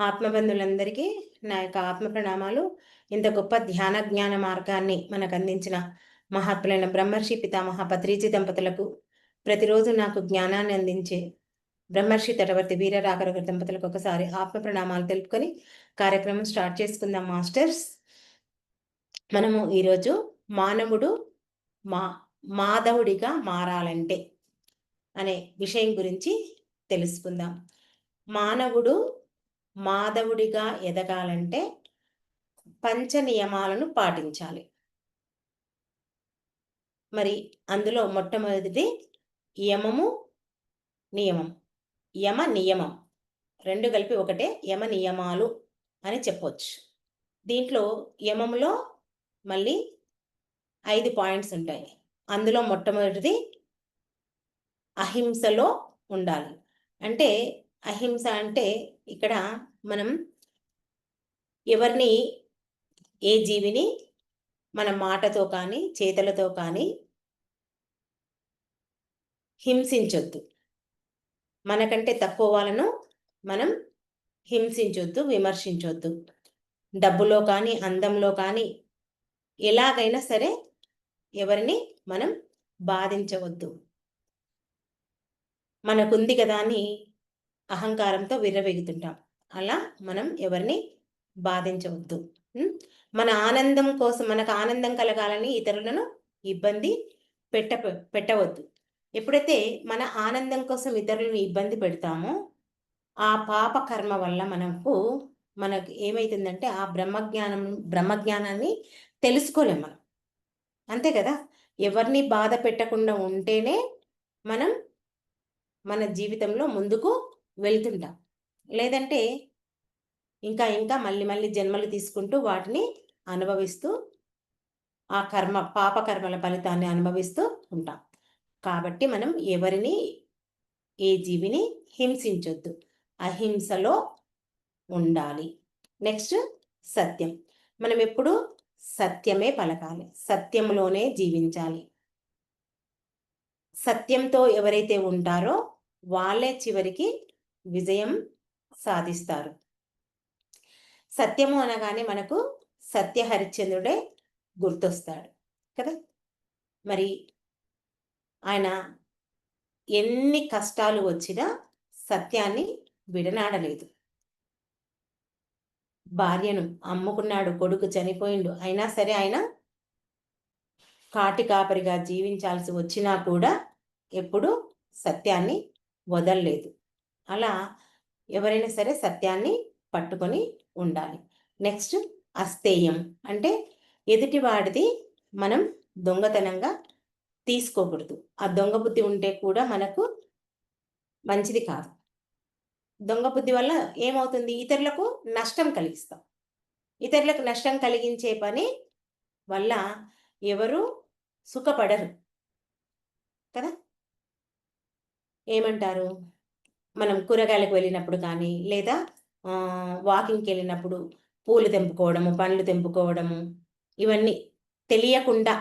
ఆత్మబంధులందరికీ నా యొక్క ఆత్మ ప్రణామాలు. ఇంత గొప్ప ధ్యాన జ్ఞాన మార్గాన్ని మనకు అందించిన మహాత్ములైన బ్రహ్మర్షి పితామహ పత్రిజీ దంపతులకు ప్రతిరోజు నాకు జ్ఞానాన్ని అందించే బ్రహ్మర్షి తటవర్తి వీరరాఘరగర్ దంపతులకు ఒకసారి ఆత్మ ప్రణామాలు తెలుపుకొని కార్యక్రమం స్టార్ట్ చేసుకుందాం మాస్టర్స్. మనము ఈరోజు మానవుడు మా మాధవుడిగా మారాలంటే అనే విషయం గురించి తెలుసుకుందాం. మానవుడు మాధవుడిగా ఎదగాలంటే పంచ నియమాలను పాటించాలి. మరి అందులో మొట్టమొదటిది యమము నియమం. యమ నియమం. రెండు కలిపి ఒకటే యమ నియమాలు అని చెప్పవచ్చు దీంట్లో యమములో మళ్ళీ ఐదు పాయింట్స్ ఉంటాయి. అందులో మొట్టమొదటిది అహింసలో ఉండాలి. అంటే అహింస అంటే ఇక్కడ మనం ఎవరిని ఏ జీవిని మన మాటతో కానీ చేతలతో కానీ హింసించొద్దు. మనకంటే తక్కువ వాళ్ళను మనం హింసించొద్దు విమర్శించొద్దు. డబ్బులో కానీ అందంలో కానీ ఎలాగైనా సరే ఎవరిని మనం బాధించవద్దు. మనకుంది కదా అని అహంకారంతో విర్రవేగుతుంటాం. అలా మనం ఎవరిని బాధించవద్దు. మన ఆనందం కోసం మనకు ఆనందం కలగాలని ఇతరులను ఇబ్బంది పెట్ట పెట్టవద్దు. ఎప్పుడైతే మన ఆనందం కోసం ఇతరులను ఇబ్బంది పెడతామో ఆ పాప కర్మ వల్ల మనకు మనకు ఏమైతుందంటే ఆ బ్రహ్మజ్ఞానం బ్రహ్మజ్ఞానాన్ని తెలుసుకోలేం మనం. అంతే కదా? ఎవరిని బాధ పెట్టకుండా ఉంటేనే మనం మన జీవితంలో ముందుకు వెళ్తుంటాం. లేదంటే ఇంకా ఇంకా మళ్ళీ మళ్ళీ జన్మలు తీసుకుంటూ వాటిని అనుభవిస్తూ ఆ కర్మ పాప కర్మల ఫలితాన్ని అనుభవిస్తూ ఉంటాం. కాబట్టి మనం ఎవరిని ఏ జీవిని హింసించొద్దు. అహింసలో ఉండాలి. నెక్స్ట్ సత్యం. మనం ఎప్పుడు సత్యమే పలకాలి. సత్యంలోనే జీవించాలి. సత్యంతో ఎవరైతే ఉంటారో వాళ్ళే చివరికి విజయం సాధిస్తారు. సత్యము అనగానే మనకు సత్య హరిశ్చంద్రుడే గుర్తొస్తాడు కదా. మరి ఆయన ఎన్ని కష్టాలు వచ్చినా సత్యాన్ని విడనాడలేదు. భార్యను అమ్ముకున్నాడు కొడుకు చనిపోయిండు అయినా సరే ఆయన కాటి కాపరిగా జీవించాల్సి వచ్చినా కూడా ఎప్పుడు సత్యాన్ని వదలలేదు. అలా ఎవరైనా సరే సత్యాన్ని పట్టుకొని ఉండాలి. నెక్స్ట్ అస్థేయం అంటే ఎదుటివాడిది మనం దొంగతనంగా తీసుకోకూడదు. ఆ దొంగ బుద్ధి ఉంటే కూడా మనకు మంచిది కాదు. దొంగ బుద్ధి వల్ల ఏమవుతుంది? ఇతరులకు నష్టం కలిగిస్తాం. ఇతరులకు నష్టం కలిగించే పని వల్ల ఎవరు సుఖపడరు. కదా? ఏమంటారు? మనం కూరగాయలకు వెళ్ళినప్పుడు కానీ లేదా వాకింగ్కి వెళ్ళినప్పుడు పూలు తెంపుకోవడము పండ్లు తెంపుకోవడము ఇవన్నీ తెలియకుండా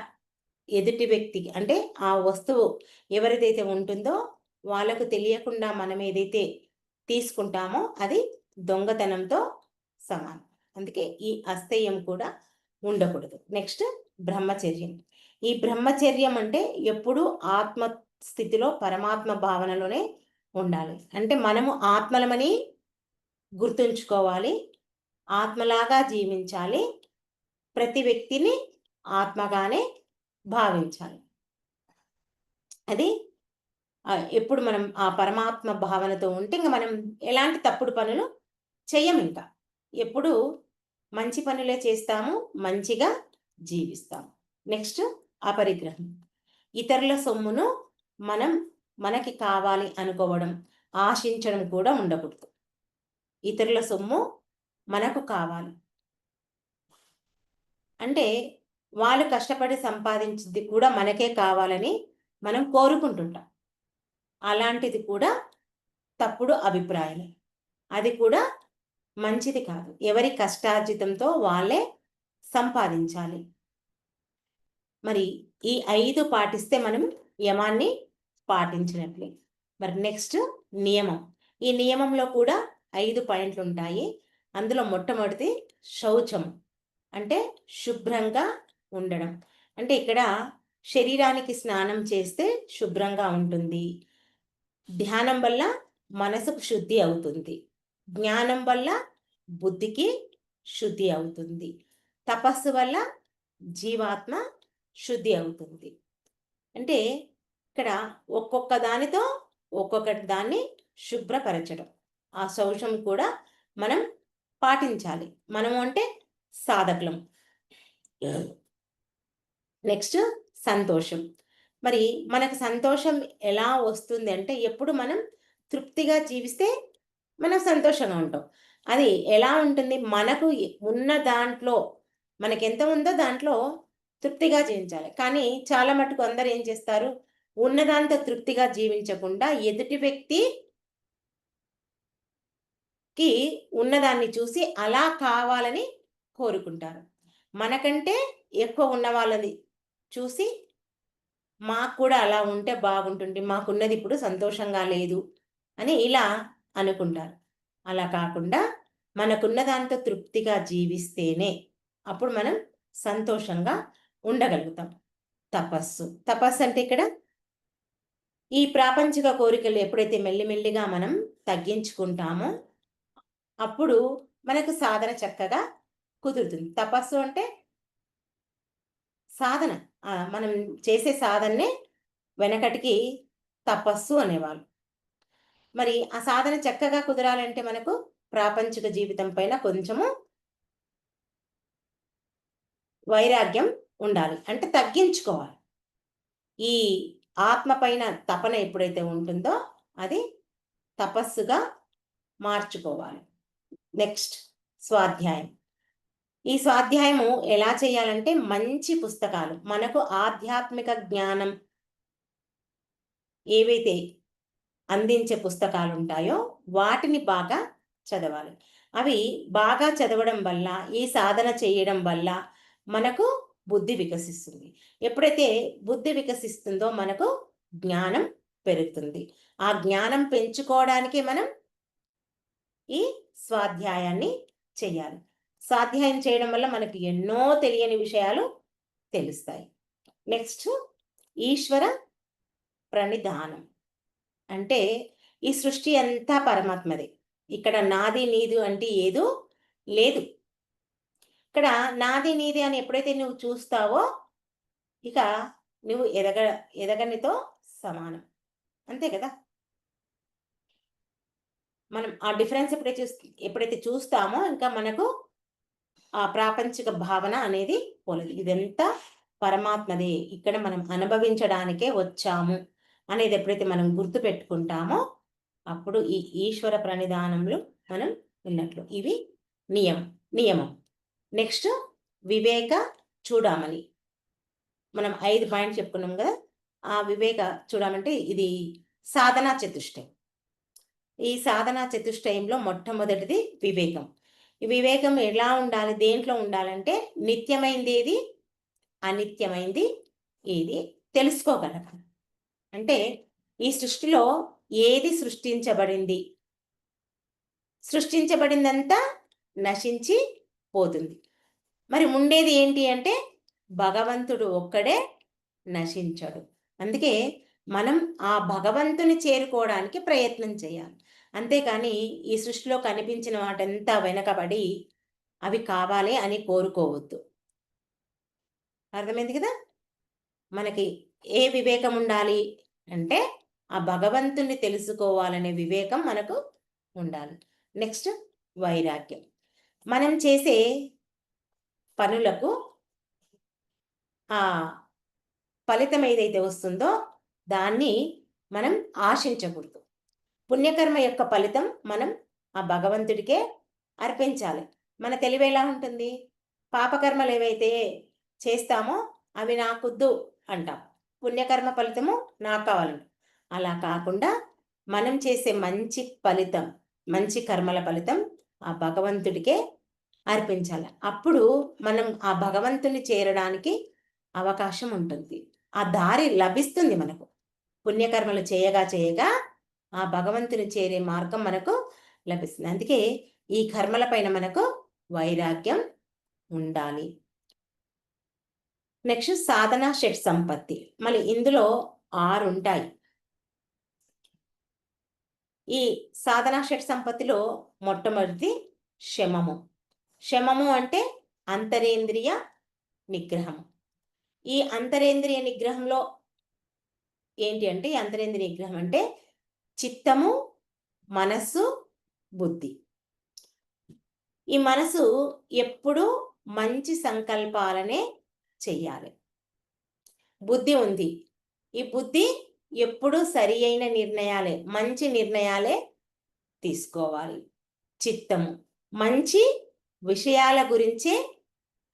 ఎదుటి వ్యక్తికి అంటే ఆ వస్తువు ఎవరిదైతే ఉంటుందో వాళ్ళకు తెలియకుండా మనం ఏదైతే తీసుకుంటామో అది దొంగతనంతో సమానం. అందుకే ఈ అస్థేయం కూడా ఉండకూడదు. నెక్స్ట్ బ్రహ్మచర్యం. ఈ బ్రహ్మచర్యం అంటే ఎప్పుడూ ఆత్మ స్థితిలో పరమాత్మ భావనలోనే ఉండాలి. అంటే మనము ఆత్మలమని గుర్తుంచుకోవాలి. ఆత్మలాగా జీవించాలి. ప్రతి వ్యక్తిని ఆత్మగానే భావించాలి. అది ఎప్పుడు మనం ఆ పరమాత్మ భావనతో ఉంటే ఇంకా మనం ఎలాంటి తప్పుడు పనులు చెయ్యం ఇంకా. ఎప్పుడు మంచి పనులే చేస్తాము మంచిగా జీవిస్తాము. నెక్స్ట్ అపరిగ్రహం. ఇతరుల సొమ్మును మనం మనకి కావాలి అనుకోవడం ఆశించడం కూడా ఉండకూడదు. ఇతరుల సొమ్ము మనకు కావాలి. అంటే వాళ్ళు కష్టపడి సంపాదించింది కూడా మనకే కావాలని మనం కోరుకుంటుంటాం. అలాంటిది కూడా తప్పుడు అభిప్రాయం అది కూడా మంచిది కాదు. ఎవరి కష్టార్జితంతో వాళ్ళే సంపాదించాలి. మరి ఈ ఐదు పాటిస్తే మనం యమాన్ని పాటించినట్లే. మరి నెక్స్ట్ నియమం. ఈ నియమంలో కూడా ఐదు పాయింట్లు ఉంటాయి. అందులో మొట్టమొదటిది శౌచం అంటే శుభ్రంగా ఉండడం. అంటే ఇక్కడ శరీరానికి స్నానం చేస్తే శుభ్రంగా ఉంటుంది. ధ్యానం వల్ల మనసుకు శుద్ధి అవుతుంది. జ్ఞానం వల్ల బుద్ధికి శుద్ధి అవుతుంది. తపస్సు వల్ల జీవాత్మ శుద్ధి అవుతుంది. అంటే ఇక్కడ ఒక్కొక్క దానితో ఒక్కొక్కటి దాన్ని శుభ్రపరచడం. ఆ శౌచం కూడా మనం పాటించాలి. మనము అంటే సాధకులం. నెక్స్ట్ సంతోషం. మరి మనకు సంతోషం ఎలా వస్తుంది అంటే ఎప్పుడు మనం తృప్తిగా జీవిస్తే మనం సంతోషంగా ఉంటాం. అది ఎలా ఉంటుంది? మనకు ఉన్న దాంట్లో మనకెంత ఎంత ఉందో దాంట్లో తృప్తిగా జీవించాలి. కానీ చాలా మటుకు అందరు ఏం చేస్తారు? ఉన్నదాంతో తృప్తిగా జీవించకుండా ఎదుటి వ్యక్తి కి ఉన్నదాన్ని చూసి అలా కావాలని కోరుకుంటారు. మనకంటే ఎక్కువ ఉన్న వాళ్ళని చూసి మాకు కూడా అలా ఉంటే బాగుంటుంది మాకున్నది ఇప్పుడు సంతోషంగా లేదు అని ఇలా అనుకుంటారు. అలా కాకుండా మనకున్న దాంతో తృప్తిగా జీవిస్తేనే అప్పుడు మనం సంతోషంగా ఉండగలుగుతాం. తపస్సు. తపస్సు అంటే ఇక్కడ ఈ ప్రాపంచిక కోరికలు ఎప్పుడైతే మెల్లిమెల్లిగా మనం తగ్గించుకుంటామో అప్పుడు మనకు సాధన చక్కగా కుదురుతుంది. తపస్సు అంటే సాధన. మనం చేసే సాధననే వెనకటికి తపస్సు అనేవాళ్ళు. మరి ఆ సాధన చక్కగా కుదరాలంటే మనకు ప్రాపంచిక జీవితం పైన కొంచెము వైరాగ్యం ఉండాలి. అంటే తగ్గించుకోవాలి. ఈ ఆత్మ పైన తపన ఎప్పుడైతే ఉంటుందో అది తపస్సుగా మార్చుకోవాలి. నెక్స్ట్ స్వాధ్యాయం. ఈ స్వాధ్యాయము ఎలా చేయాలంటే మంచి పుస్తకాలు మనకు ఆధ్యాత్మిక జ్ఞానం ఏవైతే అందించే పుస్తకాలు ఉంటాయో వాటిని బాగా చదవాలి. అవి బాగా చదవడం వల్ల ఈ సాధన చేయడం వల్ల మనకు బుద్ధి వికసిస్తుంది. ఎప్పుడైతే బుద్ధి వికసిస్తుందో మనకు జ్ఞానం పెరుగుతుంది. ఆ జ్ఞానం పెంచుకోవడానికి మనం ఈ స్వాధ్యాయాన్ని చేయాలి. స్వాధ్యాయం చేయడం వల్ల మనకి ఎన్నో తెలియని విషయాలు తెలుస్తాయి. నెక్స్ట్ ఈశ్వర ప్రణిధానం. అంటే ఈ సృష్టి అంతా పరమాత్మదే. ఇక్కడ నాది నీదు అంటే ఏదో లేదు. ఇక్కడ నాది నీది అని ఎప్పుడైతే నువ్వు చూస్తావో ఇక నువ్వు ఎదగ ఎదగనితో సమానం. అంతే కదా? మనం ఆ డిఫరెన్స్ ఎప్పుడైతే ఎప్పుడైతే చూస్తామో ఇంకా మనకు ఆ ప్రాపంచిక భావన అనేది పోలేదు. ఇదంతా పరమాత్మదే. ఇక్కడ మనం అనుభవించడానికే వచ్చాము అనేది ఎప్పుడైతే మనం గుర్తు పెట్టుకుంటామో అప్పుడు ఈ ఈశ్వర ప్రణిధానంలో మనం ఉన్నట్లు. ఇవి నియమం నియమం. నెక్స్ట్ వివేక చూడమని మనం ఐదు పాయింట్స్ చెప్పుకున్నాం కదా ఆ వివేక చూడమంటే ఇది సాధనా చతుష్టయం. ఈ సాధనా చతుష్టయంలో మొట్టమొదటిది వివేకం. ఈ వివేకం ఎలా ఉండాలి దేంట్లో ఉండాలంటే నిత్యమైంది ఏది అనిత్యమైంది ఏది తెలుసుకోగలగాలి అంటే ఈ సృష్టిలో ఏది సృష్టించబడింది? సృష్టించబడిందంతా నశించి పోతుంది. మరి ఉండేది ఏంటి అంటే భగవంతుడు ఒక్కడే నశించడు. అందుకే మనం ఆ భగవంతుని చేరుకోవడానికి ప్రయత్నం చేయాలి. అంతేకాని ఈ సృష్టిలో కనిపించిన వాటంతా వెనకబడి అవి కావాలి అని కోరుకోవద్దు. అర్థమైంది కదా? మనకి ఏ వివేకం ఉండాలి అంటే ఆ భగవంతుని తెలుసుకోవాలనే వివేకం మనకు ఉండాలి. నెక్స్ట్ వైరాగ్యం. మనం చేసే పనులకు ఆ ఫలితం ఏదైతే వస్తుందో దాన్ని మనం ఆశించకూడదు. పుణ్యకర్మ యొక్క ఫలితం మనం ఆ భగవంతుడికే అర్పించాలి. మన తెలివి ఎలా ఉంటుంది? పాపకర్మలు ఏవైతే చేస్తామో అవి నాకొద్దు అంటాం. పుణ్యకర్మ ఫలితము నాకు కావాలంట. అలా కాకుండా మనం చేసే మంచి ఫలితం మంచి కర్మల ఫలితం ఆ భగవంతుడికే అర్పించాలి. అప్పుడు మనం ఆ భగవంతుని చేరడానికి అవకాశం ఉంటుంది. ఆ దారి లభిస్తుంది మనకు. పుణ్యకర్మలు చేయగా చేయగా ఆ భగవంతుని చేరే మార్గం మనకు లభిస్తుంది. అందుకే ఈ కర్మల పైన మనకు వైరాగ్యం ఉండాలి. నెక్స్ట్ సాధన షట్ సంపత్తి. మళ్ళీ ఇందులో ఆరు ఉంటాయి. ఈ సాధన షట్ సంపత్తిలో మొట్టమొదటిది శమము శమము అంటే అంతరేంద్రియ నిగ్రహం ఈ అంతరేంద్రియ నిగ్రహంలో ఏంటి అంటే ఈ అంతరేంద్రియ నిగ్రహం అంటే చిత్తము మనస్సు బుద్ధి. ఈ మనసు ఎప్పుడు మంచి సంకల్పాలనే చెయ్యాలి. బుద్ధి ఉంది. ఈ బుద్ధి ఎప్పుడు సరి అయిన నిర్ణయాలే మంచి నిర్ణయాలే తీసుకోవాలి. చిత్తము మంచి విషయాల గురించే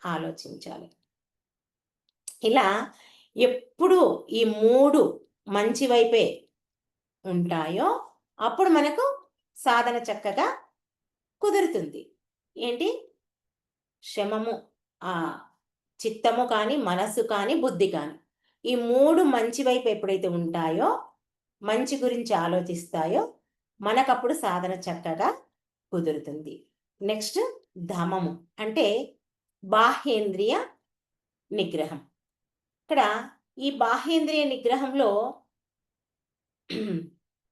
ఆలోచించాలి. ఇలా ఎప్పుడు ఈ మూడు మంచి వైపే ఉంటాయో అప్పుడు మనకు సాధన చక్కగా కుదురుతుంది. ఏంటి? శ్రమము ఆ చిత్తము కానీ మనస్సు కానీ బుద్ధి కానీ ఈ మూడు మంచి వైపు ఎప్పుడైతే ఉంటాయో మంచి గురించి ఆలోచిస్తాయో మనకప్పుడు సాధన చక్కగా కుదురుతుంది. నెక్స్ట్ ధమము. అంటే బాహ్యేంద్రియ నిగ్రహం. ఇక్కడ ఈ బాహ్యేంద్రియ నిగ్రహంలో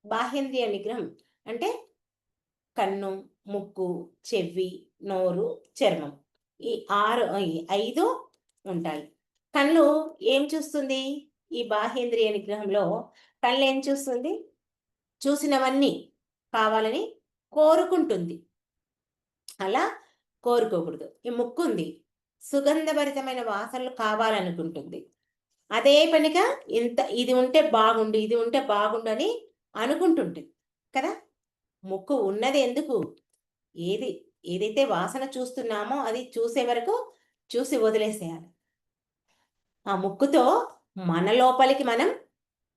బాహ్యేంద్రియ నిగ్రహం అంటే కన్ను ముక్కు చెవి నోరు చర్మం. ఈ ఆరు ఈ ఐదు ఉంటాయి. కళ్ళు ఏం చూస్తుంది? ఈ బాహ్యేంద్రియ నిగ్రహంలో కళ్ళు ఏం చూస్తుంది? చూసినవన్నీ కావాలని కోరుకుంటుంది. అలా కోరుకోకూడదు. ఈ ముక్కు ఉంది సుగంధభరితమైన వాసనలు కావాలనుకుంటుంది. అదే పనిగా ఇంత ఇది ఉంటే బాగుండు ఇది ఉంటే బాగుండు అని అనుకుంటుంటుంది. కదా? ముక్కు ఉన్నది ఎందుకు? ఏది ఏదైతే వాసన చూస్తున్నామో అది చూసే వరకు చూసి వదిలేసేయాలి. ఆ ముక్కుతో మన లోపలికి మనం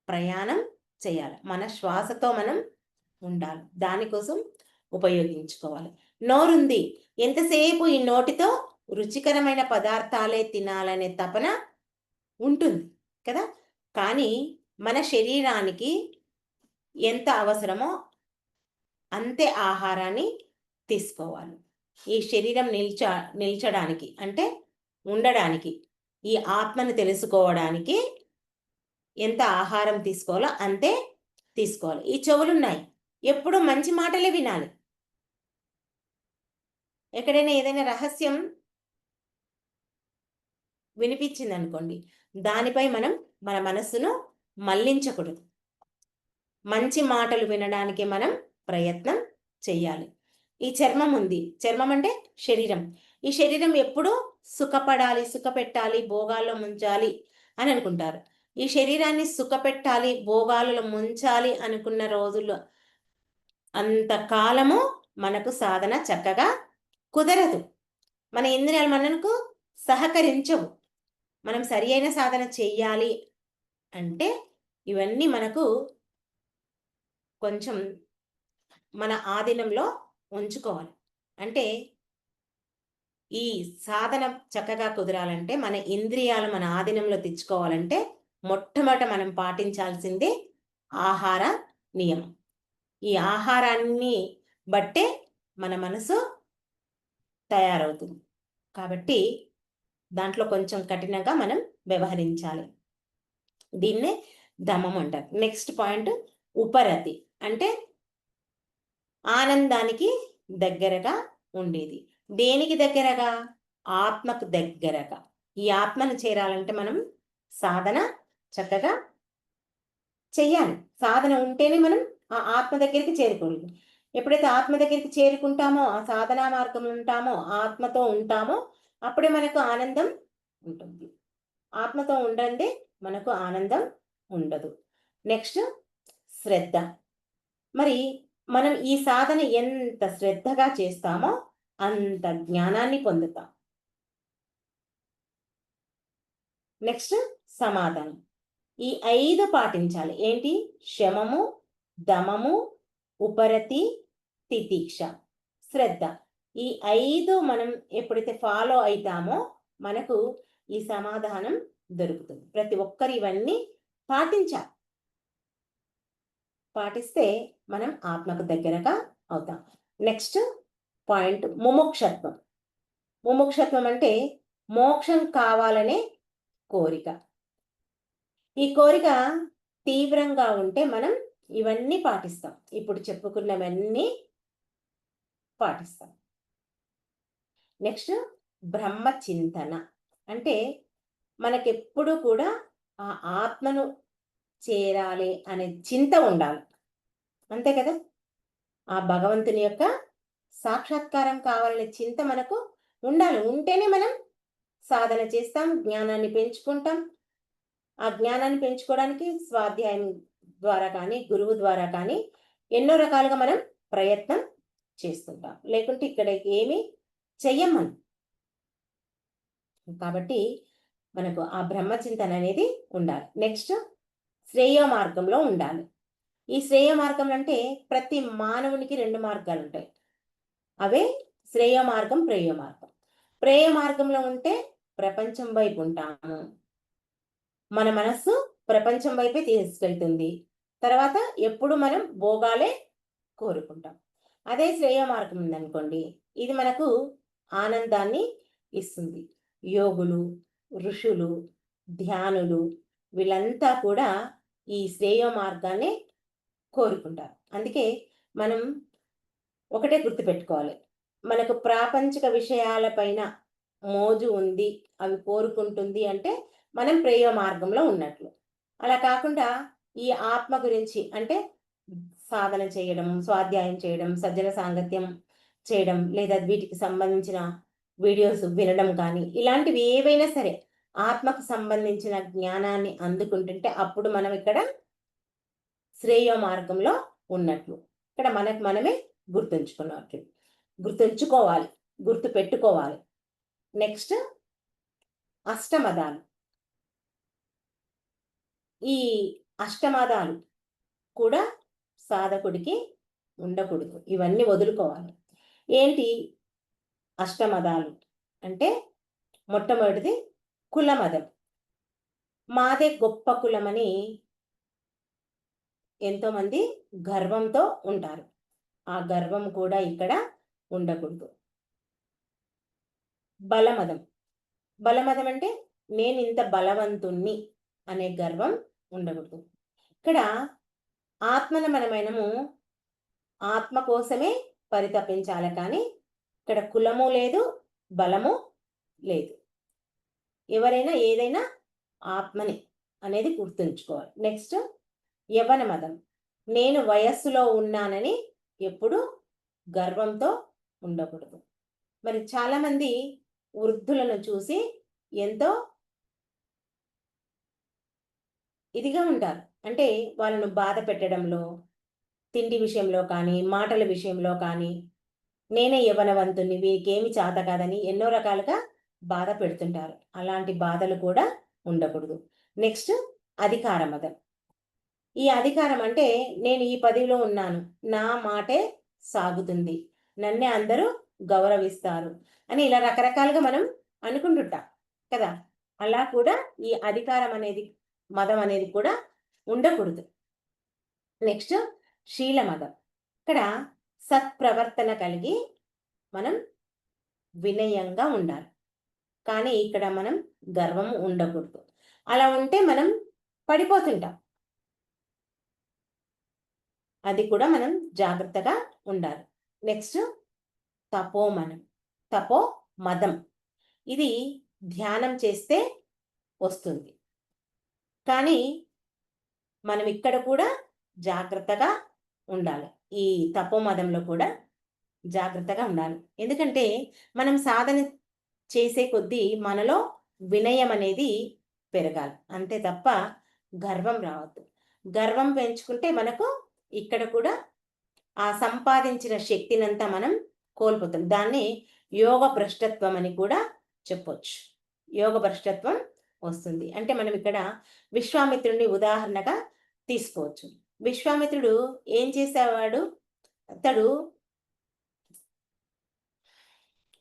ప్రయాణం చేయాలి. మన శ్వాసతో మనం ఉండాలి. దానికోసం ఉపయోగించుకోవాలి. నోరుంది. ఎంతసేపు ఈ నోటితో రుచికరమైన పదార్థాలే తినాలనే తపన ఉంటుంది కదా? కానీ మన శరీరానికి ఎంత అవసరమో అంతే ఆహారాన్ని తీసుకోవాలి. ఈ శరీరం నిల్చ నిల్చడానికి అంటే ఉండడానికి ఈ ఆత్మను తెలుసుకోవడానికి ఎంత ఆహారం తీసుకోవాలో అంతే తీసుకోవాలి. ఈ చెవులున్నాయి. ఎప్పుడు మంచి మాటలే వినాలి. ఎక్కడైనా ఏదైనా రహస్యం వినిపించింది అనుకోండి దానిపై మనం మన మనస్సును మళ్ళించకూడదు మంచి మాటలు వినడానికి మనం ప్రయత్నం చేయాలి ఈ చర్మం ఉంది. చర్మం అంటే శరీరం. ఈ శరీరం ఎప్పుడు సుఖపడాలి సుఖపెట్టాలి భోగాల్లో ముంచాలి అని అనుకుంటారు. ఈ శరీరాన్ని సుఖపెట్టాలి భోగాలలో ముంచాలి అనుకున్న రోజుల్లో అంతకాలము మనకు సాధన చక్కగా కుదరదు. మన ఇంద్రియాలు మనకు సహకరించవు. మనం సరి అయిన సాధన చెయ్యాలి అంటే ఇవన్నీ మనకు కొంచెం మన ఆధీనంలో ఉంచుకోవాలి. అంటే ఈ సాధన చక్కగా కుదరాలంటే మన ఇంద్రియాలు మన ఆధీనంలో తెచ్చుకోవాలంటే మొట్టమొదట మనం పాటించాల్సిందే ఆహార నియమం. ఈ ఆహారాన్ని బట్టే మన మనసు తయారవుతుంది. కాబట్టి దాంట్లో కొంచెం కఠినంగా మనం వ్యవహరించాలి. దీన్నే దమం అంటారు. నెక్స్ట్ పాయింట్ ఉపరతి. అంటే ఆనందానికి దగ్గరగా ఉండేది. దేనికి దగ్గరగా? ఆత్మకు దగ్గరగా. ఈ ఆత్మను చేరాలంటే మనం సాధన చక్కగా చెయ్యాలి. సాధన ఉంటేనే మనం ఆ ఆత్మ దగ్గరికి చేరుకోలేదు ఎప్పుడైతే ఆత్మ దగ్గరికి చేరుకుంటామో ఆ సాధనా మార్గం ఉంటామో ఆత్మతో ఉంటామో అప్పుడే మనకు ఆనందం ఉంటుంది. ఆత్మతో ఉండండి మనకు ఆనందం ఉండదు. నెక్స్ట్ శ్రద్ధ. మరి మనం ఈ సాధన ఎంత శ్రద్ధగా చేస్తామో అంత జ్ఞానాన్ని పొందుతాం. నెక్స్ట్ సమాధానం. ఈ ఐదు పాటించాలి. ఏంటి? శమము దమము ఉపరతి తితీక్ష శ్రద్ధ. ఈ ఐదు మనం ఎప్పుడైతే ఫాలో అవుతామో మనకు ఈ సమాధానం దొరుకుతుంది. ప్రతి ఒక్కరు ఇవన్నీ పాటించాలి. పాటిస్తే మనం ఆత్మకు దగ్గరగా అవుతాం. Next point ముముక్షత్వం. ముముక్షత్వం అంటే మోక్షం కావాలనే కోరిక. ఈ కోరిక తీవ్రంగా ఉంటే మనం ఇవన్నీ పాటిస్తాం. ఇప్పుడు చెప్పుకున్నవన్నీ పాటిస్తాం. నెక్స్ట్ బ్రహ్మ చింతన అంటే మనకెప్పుడు కూడా ఆ ఆత్మను చేరాలి అనే చింత ఉండాలి. అంతే కదా? ఆ భగవంతుని యొక్క సాక్షాత్కారం కావాలనే చింత మనకు ఉండాలి. ఉంటేనే మనం సాధన చేస్తాం జ్ఞానాన్ని పెంచుకుంటాం. ఆ జ్ఞానాన్ని పెంచుకోవడానికి స్వాధ్యాయం ద్వారా కానీ గురువు ద్వారా కానీ ఎన్నో రకాలుగా మనం ప్రయత్నం చేస్తుంటాం. లేకుంటే ఇక్కడ ఏమి చెయ్యం కాబట్టి మనకు ఆ బ్రహ్మచింతన అనేది ఉండాలి. నెక్స్ట్ శ్రేయ మార్గంలో ఉండాలి. ఈ శ్రేయ మార్గం అంటే ప్రతి మానవునికి రెండు మార్గాలు ఉంటాయి. అవే శ్రేయ మార్గం ప్రేయ మార్గం. ప్రేయ మార్గంలో ఉంటే ప్రపంచం వైపు ఉంటాము. మన మనస్సు ప్రపంచం వైపే తీసుకెళ్తుంది. తర్వాత ఎప్పుడు మనం భోగాలే కోరుకుంటాం. అదే శ్రేయ మార్గం ఉందనుకోండి ఇది మనకు ఆనందాన్ని ఇస్తుంది. యోగులు ఋషులు ధ్యానులు వీళ్ళంతా కూడా ఈ శ్రేయ మార్గాన్ని కోరుకుంటారు. అందుకే మనం ఒకటే గుర్తుపెట్టుకోవాలి. మనకు ప్రాపంచిక విషయాలపైన మోజు ఉంది అవి కోరుకుంటుంది అంటే మనం ప్రేయ మార్గంలో ఉన్నట్లు. అలా కాకుండా ఈ ఆత్మ గురించి అంటే సాధన చేయడం స్వాధ్యాయం చేయడం సజ్జన సాంగత్యం చేయడం లేదా వీటికి సంబంధించిన వీడియోస్ వినడం కానీ ఇలాంటివి ఏవైనా సరే ఆత్మకు సంబంధించిన జ్ఞానాన్ని అందుకుంటుంటే అప్పుడు మనం ఇక్కడ శ్రేయ మార్గంలో ఉన్నట్లు. ఇక్కడ మనకు మనమే గుర్తుంచుకున్నట్లు. గుర్తుంచుకోవాలి గుర్తు పెట్టుకోవాలి. నెక్స్ట్ అష్టమదాలు ఈ అష్టమదాలు కూడా సాధకుడికి ఉండకూడదు. ఇవన్నీ వదులుకోవాలి. ఏంటి? అష్టమదాలు అంటే మొట్టమొదటిది కులమదం మాదే గొప్ప కులమని ఎంతోమంది గర్వంతో ఉంటారు. ఆ గర్వం కూడా ఇక్కడ ఉండకూడదు. బలమదం బలమదం అంటే నేను ఇంత బలవంతుణ్ణి అనే గర్వం ఉండకూడదు. ఇక్కడ ఆత్మను మనమైనము ఆత్మ కోసమే పరితపించాలి. కానీ ఇక్కడ కులము లేదు బలము లేదు. ఎవరైనా ఏదైనా ఆత్మని అనేది గుర్తుంచుకోవాలి. నెక్స్ట్ యవన మతం నేను వయస్సులో ఉన్నానని ఎప్పుడు గర్వంతో ఉండకూడదు. మరి చాలామంది వృద్ధులను చూసి ఎంతో ఇదిగా ఉంటారు. అంటే వాళ్ళను బాధ పెట్టడంలో తిండి విషయంలో కానీ మాటల విషయంలో కానీ నేనే యవనవంతుని వీరికేమి చేత కాదని ఎన్నో రకాలుగా బాధ పెడుతుంటారు. అలాంటి బాధలు కూడా ఉండకూడదు. నెక్స్ట్ అధికార మదం ఈ అధికారం అంటే నేను ఈ పదవిలో ఉన్నాను. నా మాటే సాగుతుంది. నన్నే అందరూ గౌరవిస్తారు అని ఇలా రకరకాలుగా మనం అనుకుంటుంటాం కదా. అలా కూడా ఈ అధికారం అనేది మదం అనేది కూడా ఉండకూడదు. నెక్స్ట్ శీల మదం ఇక్కడ సత్ప్రవర్తన కలిగి మనం వినయంగా ఉండాలి. కానీ ఇక్కడ మనం గర్వం ఉండకూడదు. అలా ఉంటే మనం పడిపోతుంటాం. అది కూడా మనం జాగ్రత్తగా ఉండాలి. నెక్స్ట్ తపోమనం. తపో మదం ఇది ధ్యానం చేస్తే వస్తుంది. కానీ మనం ఇక్కడ కూడా జాగ్రత్తగా ఉండాలి. ఈ తపోమదంలో కూడా జాగ్రత్తగా ఉండాలి. ఎందుకంటే మనం సాధన చేసే కొద్దీ మనలో వినయం అనేది పెరగాలి. అంతే తప్ప గర్వం రావద్దు. గర్వం పెంచుకుంటే మనకు ఇక్కడ కూడా ఆ సంపాదించిన శక్తినంతా మనం కోల్పోతాం. దాన్ని యోగ భ్రష్టత్వం అని కూడా చెప్పొచ్చు. యోగ భ్రష్టత్వం వస్తుంది. అంటే మనం ఇక్కడ విశ్వామిత్రుడిని ఉదాహరణగా తీసుకోవచ్చు. విశ్వామిత్రుడు ఏం చేసేవాడు? అతడు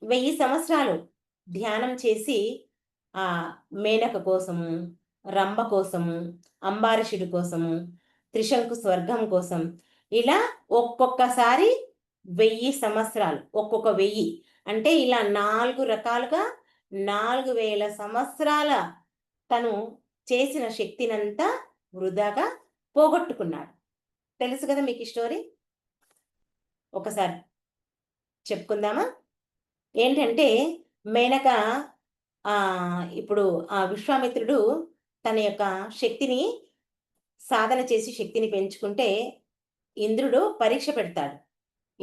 వెయ్యి సంవత్సరాలు ధ్యానం చేసి ఆ మేనక కోసము రంభ కోసము అంబారిషుడి కోసము త్రిశంకు స్వర్గం కోసం ఇలా ఒక్కొక్కసారి వెయ్యి సంవత్సరాలు ఒక్కొక్క వెయ్యి. అంటే ఇలా నాలుగు రకాలుగా నాలుగు వేల సంవత్సరాల తను చేసిన శక్తినంతా వృధాగా పోగొట్టుకున్నాడు. తెలుసు కదా మీకు ఈ స్టోరీ? ఒకసారి చెప్పుకుందామా? ఏంటంటే మేనక ఆ ఇప్పుడు ఆ విశ్వామిత్రుడు తన యొక్క శక్తిని సాధన చేసి శక్తిని పెంచుకుంటే ఇంద్రుడు పరీక్ష పెడతాడు.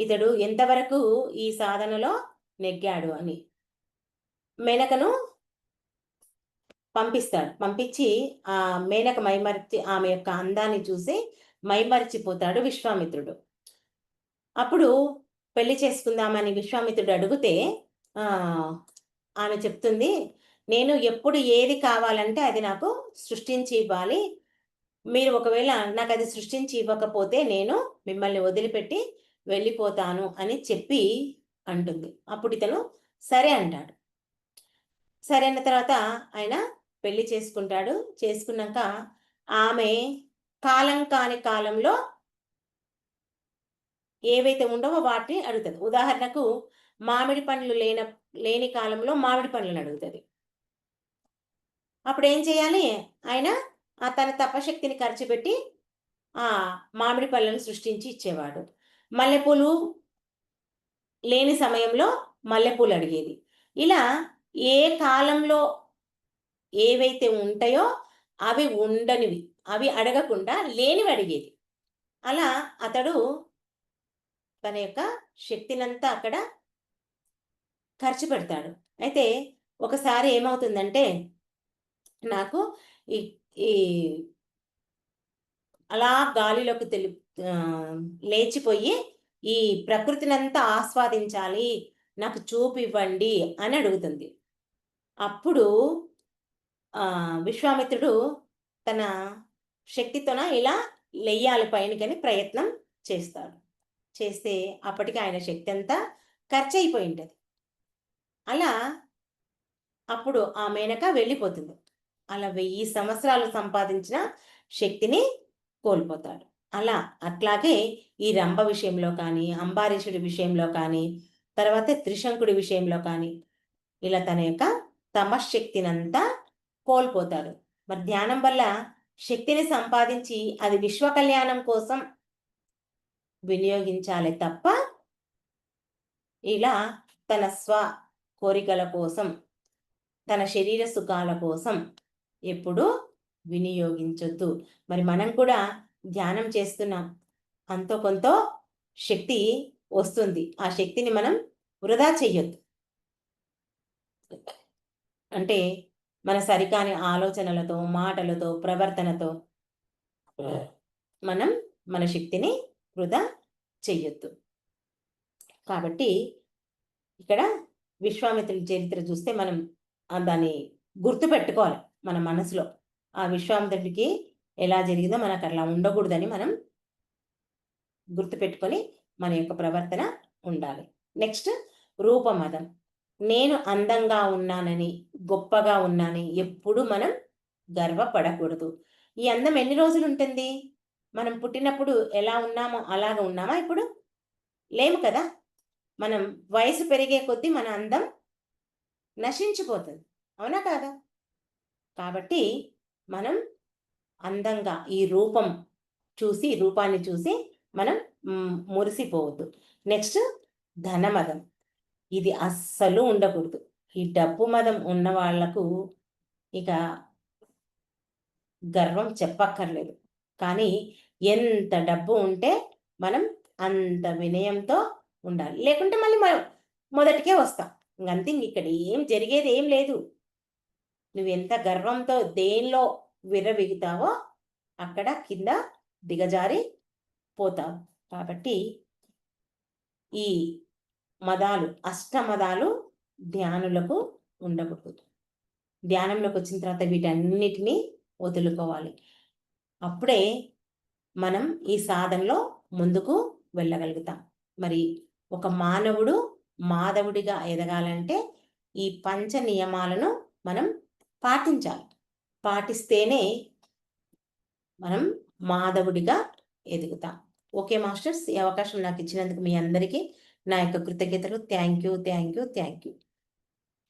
ఇతడు ఎంతవరకు ఈ సాధనలో నెగ్గాడు అని. మేనకను పంపిస్తాడు. పంపించి ఆ మేనక మైమరిచి ఆమె యొక్క అందాన్ని చూసి మైమరిచిపోతాడు విశ్వామిత్రుడు. అప్పుడు పెళ్ళి చేసుకుందామని విశ్వామిత్రుడు అడిగితే ఆమె చెప్తుంది నేను ఎప్పుడు ఏది కావాలంటే అది నాకు సృష్టించి ఇవ్వాలి. మీరు ఒకవేళ నాకు అది సృష్టించి ఇవ్వకపోతే నేను మిమ్మల్ని వదిలిపెట్టి వెళ్ళిపోతాను అని చెప్పి అంటుంది. అప్పుడు ఇతను సరే అంటాడు. సరే అన్న తర్వాత ఆయన పెళ్ళి చేసుకుంటాడు. చేసుకున్నాక ఆమె కాలం కాని కాలంలో ఏవైతే ఉండవో వాటిని అడుగుతుంది. ఉదాహరణకు మామిడి పండ్లు లేన లేని కాలంలో మామిడి పండ్లను అడుగుతుంది. అప్పుడు ఏం చేయాలి? ఆయన ఆ తన తపశక్తిని ఖర్చు పెట్టి ఆ మామిడి పళ్ళను సృష్టించి ఇచ్చేవాడు. మల్లెపూలు లేని సమయంలో మల్లెపూలు అడిగేది. ఇలా ఏ కాలంలో ఏవైతే ఉంటాయో అవి ఉండనివి అవి అడగకుండా లేనివి అడిగేది. అలా అతడు తన యొక్క శక్తినంతా అక్కడ ఖర్చు పెడతాడు అయితే ఒకసారి ఏమవుతుందంటే నాకు ఈ ఈ అలా గాలిలోకి తెలి లేచిపోయి ఈ ప్రకృతినంతా ఆస్వాదించాలి నాకు చూపివ్వండి అని అడుగుతుంది. అప్పుడు విశ్వామిత్రుడు తన శక్తితోన ఇలా లెయ్యాలి పైనకని ప్రయత్నం చేస్తాడు. చేస్తే అప్పటికి ఆయన శక్తి అంతా ఖర్చు అయిపోయి ఉంటుంది అలా అప్పుడు ఆ మేనక వెళ్ళిపోతుంది. అలా వెయ్యి సంవత్సరాలు సంపాదించిన శక్తిని కోల్పోతాడు. అలా అట్లాగే ఈ రంభ విషయంలో కానీ అంబారీషుడి విషయంలో కానీ తర్వాత త్రిశంకుడి విషయంలో కానీ ఇలా తన యొక్క తమశక్తినంతా కోల్పోతారు. మరి ధ్యానం వల్ల శక్తిని సంపాదించి అది విశ్వ కళ్యాణం కోసం వినియోగించాలి తప్ప ఇలా తన స్వ కోరికల కోసం తన శరీర సుఖాల కోసం ఎప్పుడు వినియోగించొద్దు. మరి మనం కూడా ధ్యానం చేస్తున్నాం అంతో కొంత శక్తి వస్తుంది. ఆ శక్తిని మనం వృధా చెయ్యొద్దు అంటే మన సరికాని ఆలోచనలతో మాటలతో ప్రవర్తనతో మనం మన శక్తిని వృధా చెయ్యొద్దు. కాబట్టి ఇక్కడ విశ్వామిత్రుడి చరిత్ర చూస్తే మనం దాన్ని గుర్తు పెట్టుకోవాలి మన మనసులో. ఆ విశ్వామిత్రుడికి ఎలా జరిగిందో మనకు అలా ఉండకూడదని మనం గుర్తుపెట్టుకొని మన యొక్క ప్రవర్తన ఉండాలి. నెక్స్ట్ రూపమదం నేను అందంగా ఉన్నానని గొప్పగా ఉన్నానని ఎప్పుడు మనం గర్వపడకూడదు. ఈ అందం ఎన్ని రోజులు ఉంటుంది? మనం పుట్టినప్పుడు ఎలా ఉన్నామో అలాగ ఉన్నామా ఇప్పుడు? లేము కదా? మనం వయసు పెరిగే కొద్దీ మన అందం నశించిపోతుంది. అవునా కాదా? కాబట్టి మనం అందంగా ఈ రూపం చూసి రూపాన్ని చూసి మనం మురిసిపోవద్దు. నెక్స్ట్ ధనమదం. ఇది అస్సలు ఉండకూడదు. ఈ డబ్బు మదం ఉన్న వాళ్ళకు ఇక గర్వం చెప్పక్కర్లేదు. కానీ ఎంత డబ్బు ఉంటే మనం అంత వినయంతో ఉండాలి. లేకుంటే మళ్ళీ మనం మొదటికే వస్తాం. ఇంకంతే ఇక్కడ ఏం జరిగేది ఏం లేదు. నువ్వు ఎంత గర్వంతో దేనిలో విర్రవిగుతావో అక్కడ కింద దిగజారి పోతావు. కాబట్టి ఈ మదాలు అష్టమదాలు ధ్యానులకు ఉండకూడదు. ధ్యానంలోకి వచ్చిన తర్వాత వీటన్నిటినీ వదులుకోవాలి. అప్పుడే మనం ఈ సాధనలో ముందుకు వెళ్ళగలుగుతాం. మరి ఒక మానవుడు మాధవుడిగా ఎదగాలంటే ఈ పంచ నియమాలను మనం పాటించాలి. పాటిస్తేనే మనం మాధవుడిగా ఎదుగుతాం. ఓకే మాస్టర్స్ ఈ అవకాశం నాకు ఇచ్చినందుకు మీ అందరికీ నా యొక్క కృతజ్ఞతలు. Thank you thank you thank you.